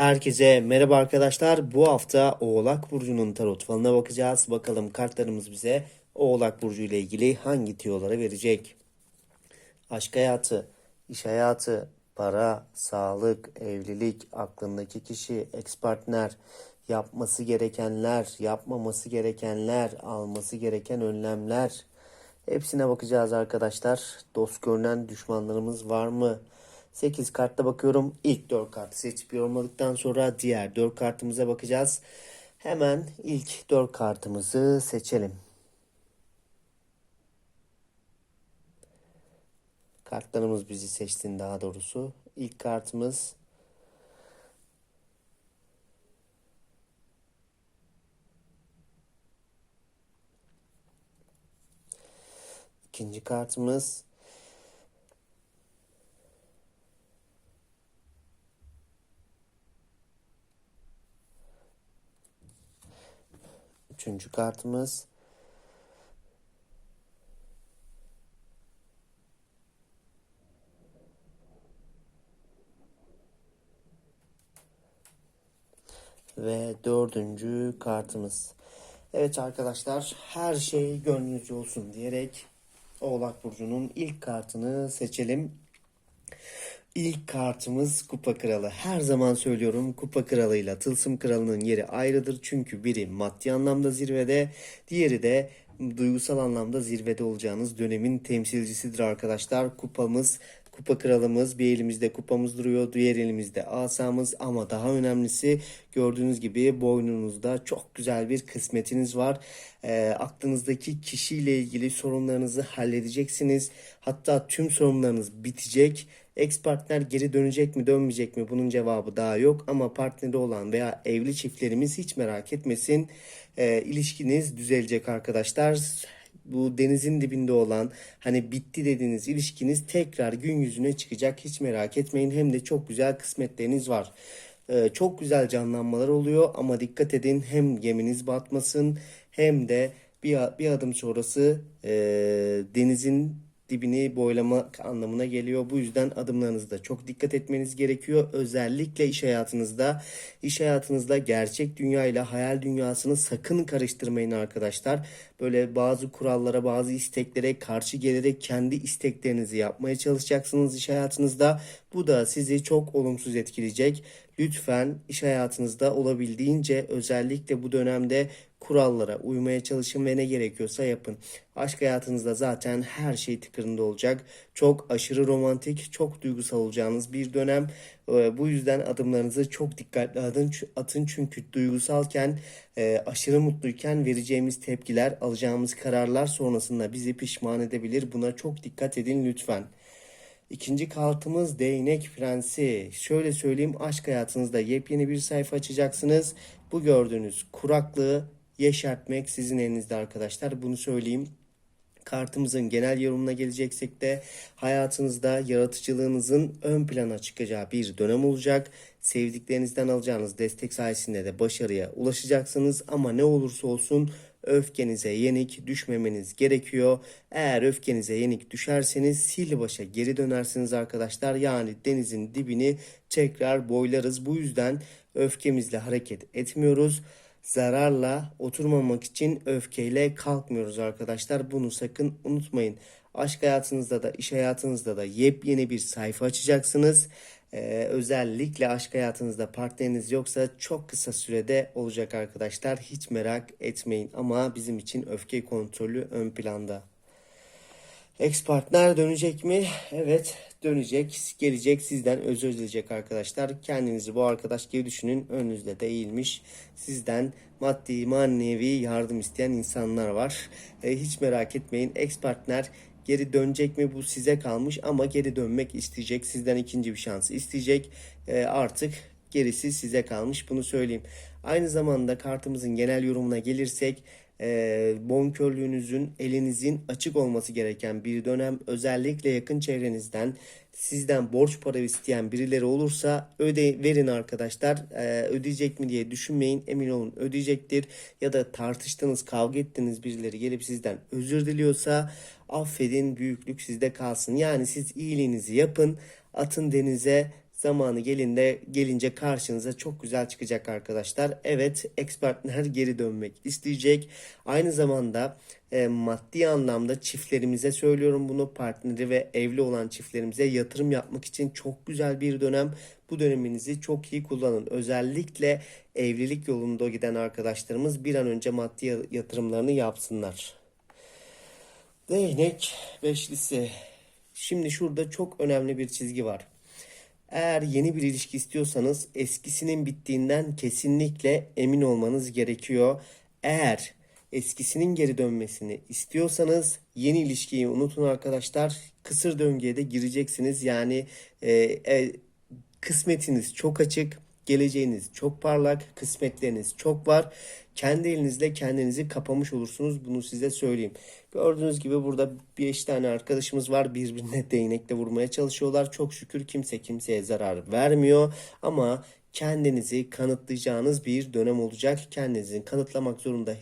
Herkese merhaba arkadaşlar. Bu hafta Oğlak Burcu'nun tarot falına bakacağız. Bakalım kartlarımız bize Oğlak Burcu ile ilgili hangi tiyoları verecek? Aşk hayatı, iş hayatı, para, sağlık, evlilik, aklındaki kişi, ex partner, yapması gerekenler, yapmaması gerekenler, alması gereken önlemler. Hepsine bakacağız arkadaşlar. Dost görünen düşmanlarımız var mı? 8 kartta bakıyorum. İlk 4 kartı seçip yorumladıktan sonra diğer 4 kartımıza bakacağız. Hemen ilk 4 kartımızı seçelim. Kartlarımız bizi seçtin daha doğrusu. İlk kartımız ikinci kartımız Üçüncü kartımız. Ve dördüncü kartımız. Evet arkadaşlar her şey gönlünüzce olsun diyerek Oğlak Burcu'nun ilk kartını seçelim. İlk kartımız Kupa Kralı. Her zaman söylüyorum Kupa Kralı ile Tılsım Kralı'nın yeri ayrıdır. Çünkü biri maddi anlamda zirvede, diğeri de duygusal anlamda zirvede olacağınız dönemin temsilcisidir arkadaşlar. Kupamız, Kupa Kralımız bir elimizde kupamız duruyor, diğer elimizde asamız ama daha önemlisi gördüğünüz gibi boynunuzda çok güzel bir kısmetiniz var. E, aklınızdaki kişiyle ilgili sorunlarınızı halledeceksiniz. Hatta tüm sorunlarınız bitecek. Ex partner geri dönecek mi dönmeyecek mi? Bunun cevabı daha yok. Ama partneri olan veya evli çiftlerimiz hiç merak etmesin. E, ilişkiniz düzelecek arkadaşlar. Bu denizin dibinde olan hani bitti dediğiniz ilişkiniz tekrar gün yüzüne çıkacak. Hiç merak etmeyin. Hem de çok güzel kısmetleriniz var. E, çok güzel canlanmalar oluyor ama dikkat edin hem geminiz batmasın hem de bir, bir adım sonrası e, denizin dibini boylamak anlamına geliyor. Bu yüzden adımlarınızda çok dikkat etmeniz gerekiyor. Özellikle iş hayatınızda, iş hayatınızda gerçek dünya ile hayal dünyasını sakın karıştırmayın arkadaşlar. Böyle bazı kurallara, bazı isteklere karşı gelerek kendi isteklerinizi yapmaya çalışacaksınız iş hayatınızda. Bu da sizi çok olumsuz etkileyecek. Lütfen iş hayatınızda olabildiğince özellikle bu dönemde kurallara uymaya çalışın ve ne gerekiyorsa yapın. Aşk hayatınızda zaten her şey tıkırında olacak. Çok aşırı romantik, çok duygusal olacağınız bir dönem. Ee, Bu yüzden adımlarınızı çok dikkatli atın, çünkü duygusalken, e, aşırı mutluyken vereceğimiz tepkiler, alacağımız kararlar sonrasında bizi pişman edebilir. Buna çok dikkat edin lütfen. İkinci kartımız Değnek Prensi. Şöyle söyleyeyim aşk hayatınızda yepyeni bir sayfa açacaksınız. Bu gördüğünüz kuraklığı yeşertmek sizin elinizde arkadaşlar. Bunu söyleyeyim. Kartımızın genel yorumuna geleceksek de hayatınızda yaratıcılığınızın ön plana çıkacağı bir dönem olacak. Sevdiklerinizden alacağınız destek sayesinde de başarıya ulaşacaksınız ama ne olursa olsun öfkenize yenik düşmemeniz gerekiyor. Eğer öfkenize yenik düşerseniz sil başa geri dönersiniz arkadaşlar. Yani denizin dibini tekrar boylarız. Bu yüzden öfkemizle hareket etmiyoruz zararla oturmamak için öfkeyle kalkmıyoruz arkadaşlar. Bunu sakın unutmayın. Aşk hayatınızda da iş hayatınızda da yepyeni bir sayfa açacaksınız. Ee, özellikle aşk hayatınızda partneriniz yoksa çok kısa sürede olacak arkadaşlar. Hiç merak etmeyin ama bizim için öfke kontrolü ön planda. Ex partner dönecek mi? Evet dönecek. Gelecek sizden özür dileyecek arkadaşlar. Kendinizi bu arkadaş gibi düşünün. Önünüzde değilmiş. Sizden maddi manevi yardım isteyen insanlar var. E, hiç merak etmeyin. Ex partner geri dönecek mi bu size kalmış ama geri dönmek isteyecek. Sizden ikinci bir şans isteyecek. E, artık gerisi size kalmış bunu söyleyeyim. Aynı zamanda kartımızın genel yorumuna gelirsek e, bonkörlüğünüzün elinizin açık olması gereken bir dönem. Özellikle yakın çevrenizden sizden borç para isteyen birileri olursa öde verin arkadaşlar. E, ödeyecek mi diye düşünmeyin emin olun ödeyecektir. Ya da tartıştığınız kavga ettiğiniz birileri gelip sizden özür diliyorsa affedin büyüklük sizde kalsın. Yani siz iyiliğinizi yapın atın denize zamanı gelinde gelince karşınıza çok güzel çıkacak arkadaşlar. Evet, ex partner geri dönmek isteyecek. Aynı zamanda e, maddi anlamda çiftlerimize söylüyorum bunu partneri ve evli olan çiftlerimize yatırım yapmak için çok güzel bir dönem. Bu döneminizi çok iyi kullanın. Özellikle evlilik yolunda giden arkadaşlarımız bir an önce maddi yatırımlarını yapsınlar. Değnek beşlisi. Şimdi şurada çok önemli bir çizgi var. Eğer yeni bir ilişki istiyorsanız eskisinin bittiğinden kesinlikle emin olmanız gerekiyor. Eğer eskisinin geri dönmesini istiyorsanız yeni ilişkiyi unutun arkadaşlar. Kısır döngüye de gireceksiniz. Yani e, e, kısmetiniz çok açık. Geleceğiniz çok parlak, kısmetleriniz çok var. Kendi elinizle kendinizi kapamış olursunuz. Bunu size söyleyeyim. Gördüğünüz gibi burada 5 tane arkadaşımız var. Birbirine değnekle vurmaya çalışıyorlar. Çok şükür kimse kimseye zarar vermiyor. Ama kendinizi kanıtlayacağınız bir dönem olacak. Kendinizi kanıtlamak zorunda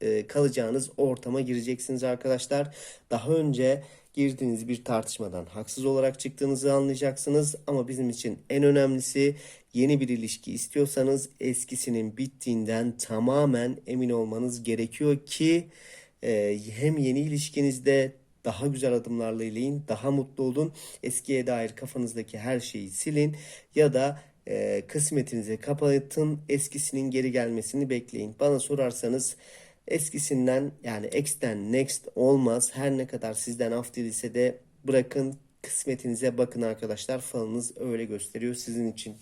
e, kalacağınız ortama gireceksiniz arkadaşlar. Daha önce girdiğiniz bir tartışmadan haksız olarak çıktığınızı anlayacaksınız. Ama bizim için en önemlisi yeni bir ilişki istiyorsanız eskisinin bittiğinden tamamen emin olmanız gerekiyor ki e, hem yeni ilişkinizde daha güzel adımlarla ilerleyin, daha mutlu olun. Eskiye dair kafanızdaki her şeyi silin ya da e, kısmetinizi kapatın, eskisinin geri gelmesini bekleyin. Bana sorarsanız eskisinden yani ex'ten next olmaz. Her ne kadar sizden af dilise de bırakın kısmetinize bakın arkadaşlar. Falınız öyle gösteriyor sizin için.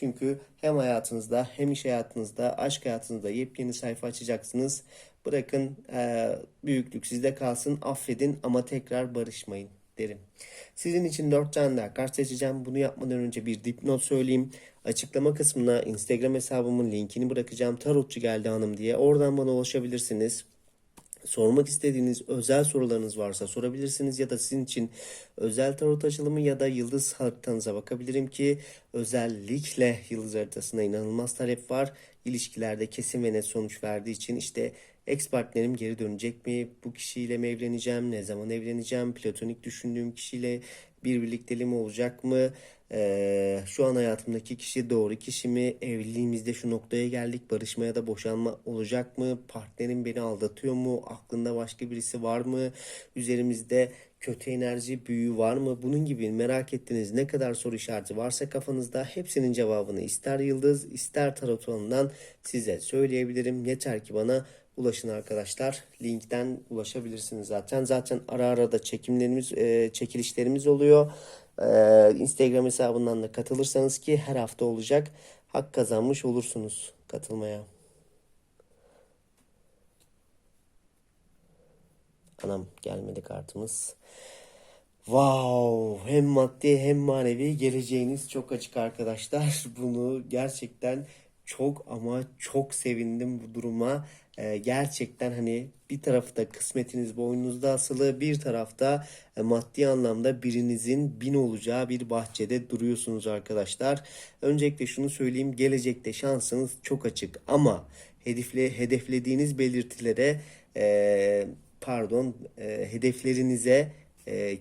Çünkü hem hayatınızda hem iş hayatınızda, aşk hayatınızda yepyeni sayfa açacaksınız. Bırakın e, büyüklük sizde kalsın, affedin ama tekrar barışmayın derim. Sizin için 4 tane daha kart seçeceğim. Bunu yapmadan önce bir dipnot söyleyeyim. Açıklama kısmına Instagram hesabımın linkini bırakacağım. Tarotçu geldi hanım diye. Oradan bana ulaşabilirsiniz. Sormak istediğiniz özel sorularınız varsa sorabilirsiniz ya da sizin için özel tarot açılımı ya da yıldız haritanıza bakabilirim ki özellikle yıldız haritasına inanılmaz talep var. İlişkilerde kesin ve net sonuç verdiği için işte ex partnerim geri dönecek mi? Bu kişiyle mi evleneceğim? Ne zaman evleneceğim? Platonik düşündüğüm kişiyle bir birlikteliğim olacak mı? Ee, şu an hayatımdaki kişi doğru kişi mi? Evliliğimizde şu noktaya geldik. Barışmaya da boşanma olacak mı? Partnerim beni aldatıyor mu? Aklında başka birisi var mı? Üzerimizde kötü enerji büyüğü var mı? Bunun gibi merak ettiğiniz ne kadar soru işareti varsa kafanızda hepsinin cevabını ister yıldız ister tarot alanından size söyleyebilirim. Yeter ki bana ulaşın arkadaşlar. Linkten ulaşabilirsiniz zaten. Zaten ara ara da çekimlerimiz, e, çekilişlerimiz oluyor. E, Instagram hesabından da katılırsanız ki her hafta olacak. Hak kazanmış olursunuz katılmaya. Anam gelmedi kartımız. Wow, hem maddi hem manevi geleceğiniz çok açık arkadaşlar. Bunu gerçekten çok ama çok sevindim bu duruma. Ee, gerçekten hani bir tarafta kısmetiniz boynunuzda asılı, bir tarafta e, maddi anlamda birinizin bin olacağı bir bahçede duruyorsunuz arkadaşlar. Öncelikle şunu söyleyeyim, gelecekte şansınız çok açık ama hedefle hedeflediğiniz belirtilere e, pardon e, hedeflerinize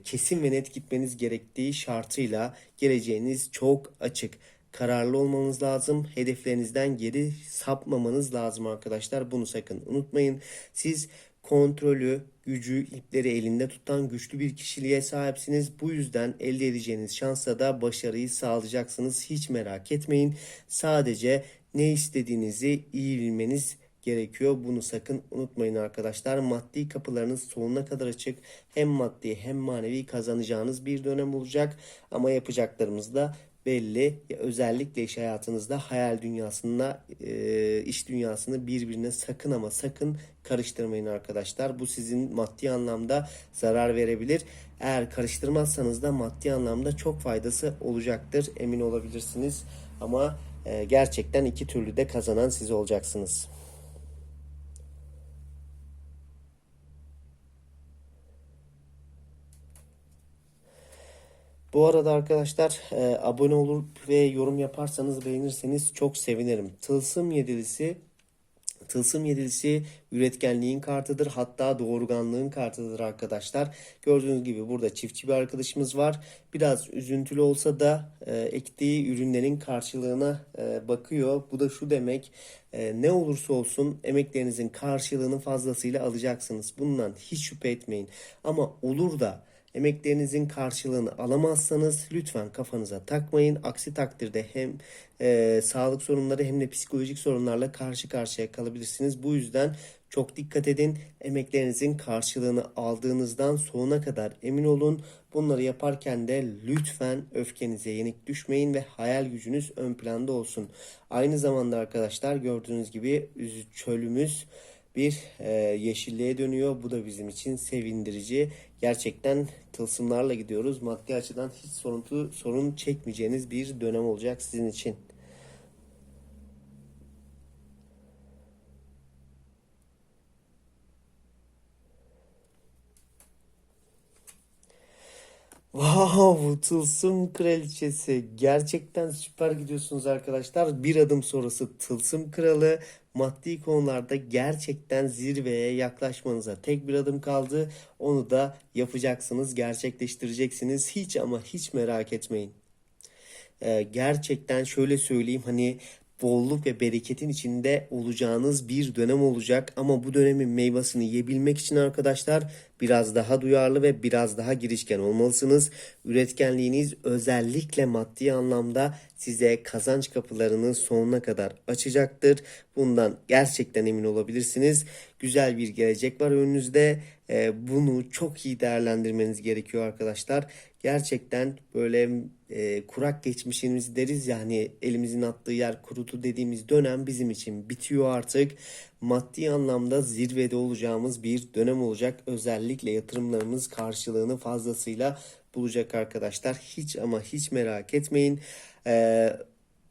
kesin ve net gitmeniz gerektiği şartıyla geleceğiniz çok açık. Kararlı olmanız lazım. Hedeflerinizden geri sapmamanız lazım arkadaşlar. Bunu sakın unutmayın. Siz kontrolü, gücü, ipleri elinde tutan güçlü bir kişiliğe sahipsiniz. Bu yüzden elde edeceğiniz şansla da başarıyı sağlayacaksınız. Hiç merak etmeyin. Sadece ne istediğinizi iyi bilmeniz gerekiyor. Bunu sakın unutmayın arkadaşlar. Maddi kapılarınız sonuna kadar açık. Hem maddi hem manevi kazanacağınız bir dönem olacak. Ama yapacaklarımız da belli. Özellikle iş hayatınızda hayal dünyasında e, iş dünyasını birbirine sakın ama sakın karıştırmayın arkadaşlar. Bu sizin maddi anlamda zarar verebilir. Eğer karıştırmazsanız da maddi anlamda çok faydası olacaktır. Emin olabilirsiniz. Ama e, gerçekten iki türlü de kazanan siz olacaksınız. Bu arada arkadaşlar e, abone olup ve yorum yaparsanız beğenirseniz çok sevinirim. Tılsım yedilisi Tılsım yedilisi üretkenliğin kartıdır. Hatta doğurganlığın kartıdır arkadaşlar. Gördüğünüz gibi burada çiftçi bir arkadaşımız var. Biraz üzüntülü olsa da e, ektiği ürünlerin karşılığına e, bakıyor. Bu da şu demek e, ne olursa olsun emeklerinizin karşılığını fazlasıyla alacaksınız. Bundan hiç şüphe etmeyin. Ama olur da emeklerinizin karşılığını alamazsanız lütfen kafanıza takmayın. Aksi takdirde hem e, sağlık sorunları hem de psikolojik sorunlarla karşı karşıya kalabilirsiniz. Bu yüzden çok dikkat edin. Emeklerinizin karşılığını aldığınızdan sonuna kadar emin olun. Bunları yaparken de lütfen öfkenize yenik düşmeyin ve hayal gücünüz ön planda olsun. Aynı zamanda arkadaşlar gördüğünüz gibi çölümüz bir e, yeşilliğe dönüyor. Bu da bizim için sevindirici. Gerçekten tılsımlarla gidiyoruz. Maddi açıdan hiç soruntu, sorun çekmeyeceğiniz bir dönem olacak sizin için. Wow, Tılsım Kraliçesi. Gerçekten süper gidiyorsunuz arkadaşlar. Bir adım sonrası Tılsım Kralı. Maddi konularda gerçekten zirveye yaklaşmanıza tek bir adım kaldı. Onu da yapacaksınız, gerçekleştireceksiniz. Hiç ama hiç merak etmeyin. Ee, gerçekten şöyle söyleyeyim hani bolluk ve bereketin içinde olacağınız bir dönem olacak ama bu dönemin meyvasını yiyebilmek için arkadaşlar biraz daha duyarlı ve biraz daha girişken olmalısınız. Üretkenliğiniz özellikle maddi anlamda size kazanç kapılarını sonuna kadar açacaktır. Bundan gerçekten emin olabilirsiniz. Güzel bir gelecek var önünüzde. Ee, bunu çok iyi değerlendirmeniz gerekiyor arkadaşlar. Gerçekten böyle e, kurak geçmişimiz deriz ya hani elimizin attığı yer kurudu dediğimiz dönem bizim için bitiyor artık. Maddi anlamda zirvede olacağımız bir dönem olacak. Özellikle yatırımlarımız karşılığını fazlasıyla bulacak arkadaşlar. Hiç ama hiç merak etmeyin. Ee,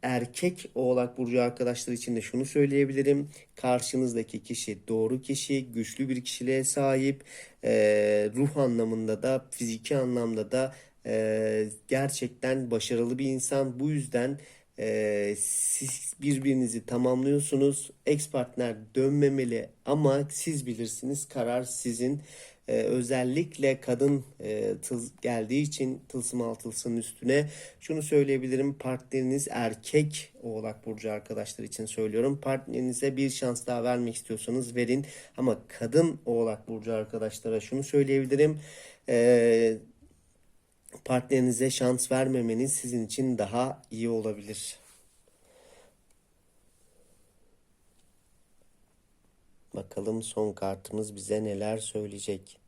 erkek oğlak burcu arkadaşlar için de şunu söyleyebilirim. Karşınızdaki kişi doğru kişi, güçlü bir kişiliğe sahip, Ee, ruh anlamında da fiziki anlamda da ee, gerçekten başarılı bir insan. Bu yüzden ee, siz birbirinizi tamamlıyorsunuz. Ex partner dönmemeli ama siz bilirsiniz. Karar sizin. Ee, özellikle kadın e, tıl geldiği için tılsım altılsının üstüne şunu söyleyebilirim. Partneriniz erkek oğlak burcu arkadaşlar için söylüyorum. Partnerinize bir şans daha vermek istiyorsanız verin. Ama kadın oğlak burcu arkadaşlara şunu söyleyebilirim. Ee, partnerinize şans vermemeniz sizin için daha iyi olabilir. Bakalım son kartımız bize neler söyleyecek.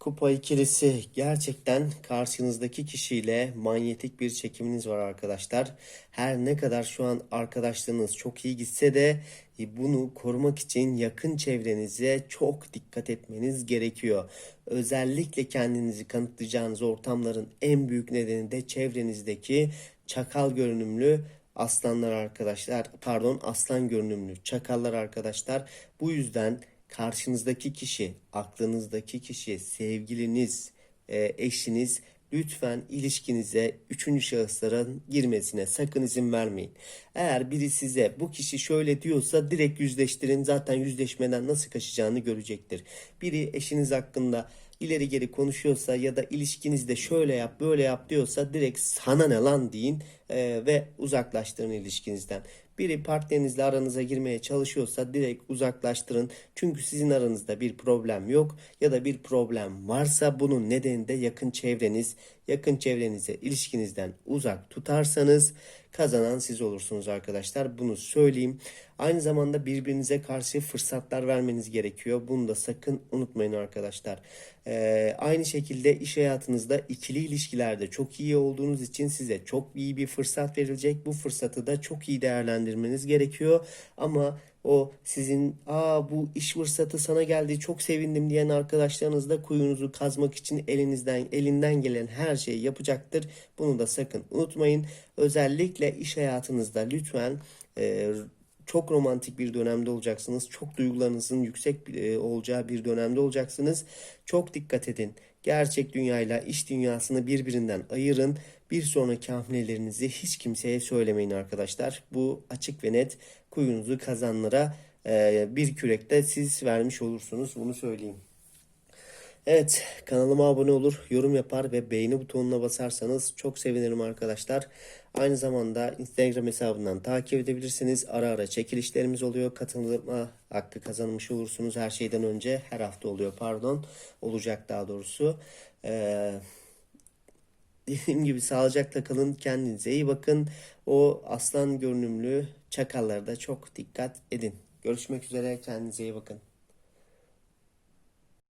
Kupa ikilisi gerçekten karşınızdaki kişiyle manyetik bir çekiminiz var arkadaşlar. Her ne kadar şu an arkadaşlığınız çok iyi gitse de e, bunu korumak için yakın çevrenize çok dikkat etmeniz gerekiyor. Özellikle kendinizi kanıtlayacağınız ortamların en büyük nedeni de çevrenizdeki çakal görünümlü aslanlar arkadaşlar pardon aslan görünümlü çakallar arkadaşlar. Bu yüzden karşınızdaki kişi, aklınızdaki kişi, sevgiliniz, e, eşiniz lütfen ilişkinize üçüncü şahısların girmesine sakın izin vermeyin. Eğer biri size bu kişi şöyle diyorsa direkt yüzleştirin. Zaten yüzleşmeden nasıl kaçacağını görecektir. Biri eşiniz hakkında ileri geri konuşuyorsa ya da ilişkinizde şöyle yap böyle yap diyorsa direkt sana ne lan deyin e, ve uzaklaştırın ilişkinizden. Biri partnerinizle aranıza girmeye çalışıyorsa direkt uzaklaştırın. Çünkü sizin aranızda bir problem yok ya da bir problem varsa bunun nedeni de yakın çevreniz. Yakın çevrenize ilişkinizden uzak tutarsanız kazanan siz olursunuz arkadaşlar. Bunu söyleyeyim. Aynı zamanda birbirinize karşı fırsatlar vermeniz gerekiyor. Bunu da sakın unutmayın arkadaşlar. Ee, aynı şekilde iş hayatınızda ikili ilişkilerde çok iyi olduğunuz için size çok iyi bir fırsat verilecek. Bu fırsatı da çok iyi değerlendirmeniz gerekiyor. Ama o sizin aa bu iş fırsatı sana geldi çok sevindim diyen arkadaşlarınız da kuyunuzu kazmak için elinizden elinden gelen her şeyi yapacaktır. Bunu da sakın unutmayın. Özellikle iş hayatınızda lütfen e, çok romantik bir dönemde olacaksınız. Çok duygularınızın yüksek e, olacağı bir dönemde olacaksınız. Çok dikkat edin. Gerçek dünyayla iş dünyasını birbirinden ayırın. Bir sonraki hamlelerinizi hiç kimseye söylemeyin arkadaşlar. Bu açık ve net kuyunuzu kazanlara e, bir kürekte siz vermiş olursunuz. Bunu söyleyeyim. Evet, kanalıma abone olur, yorum yapar ve beğeni butonuna basarsanız çok sevinirim arkadaşlar. Aynı zamanda Instagram hesabından takip edebilirsiniz. Ara ara çekilişlerimiz oluyor. Katılma hakkı kazanmış olursunuz her şeyden önce. Her hafta oluyor pardon. Olacak daha doğrusu. Ee, dediğim gibi sağlıcakla kalın. Kendinize iyi bakın. O aslan görünümlü çakallara da çok dikkat edin. Görüşmek üzere. Kendinize iyi bakın.